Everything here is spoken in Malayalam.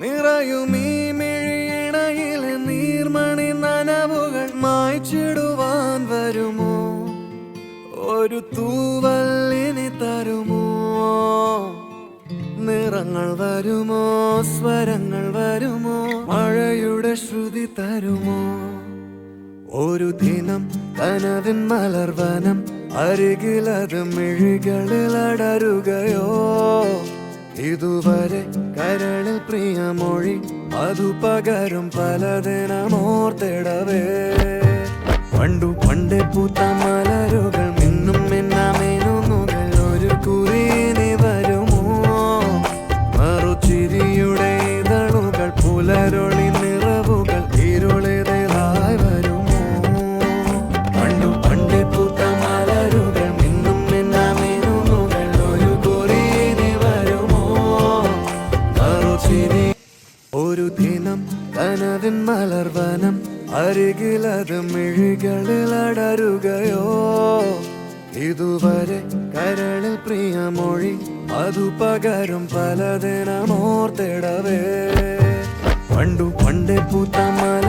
നിറയും ഈ മിഴിയിണയിലെ നീർമണി നനവുകൾ മായ്ച്ചിടുവാൻ വരുമോ? ഒരു തൂവല്ലിനി തരുമോ? നിറങ്ങൾ വരുമോ? സ്വരങ്ങൾ വരുമോ? മഴയുടെ ശ്രുതി തരുമോ? ഒരു ദിനം കനവിൻ മലർവനം അരികിലത് മിഴികളിൽ അടരുകയോ? ഇതുവരെ കരളിൽ പ്രിയമൊഴി അതു പകരും പലതിനോർത്തിടവേ പണ്ടു പണ്ടേ പൂത്ത മലരുകൾ ഒരു ദിനം കനവിൻ മലർവനം അരികിലത് മിഴികളിൽ അടരുകയോ? ഇതുവരെ കരളിൽ പ്രിയമൊഴി അതു പകരും പലതിനമോർത്തിടവേ പണ്ടു പണ്ടേ പൂത്ത മല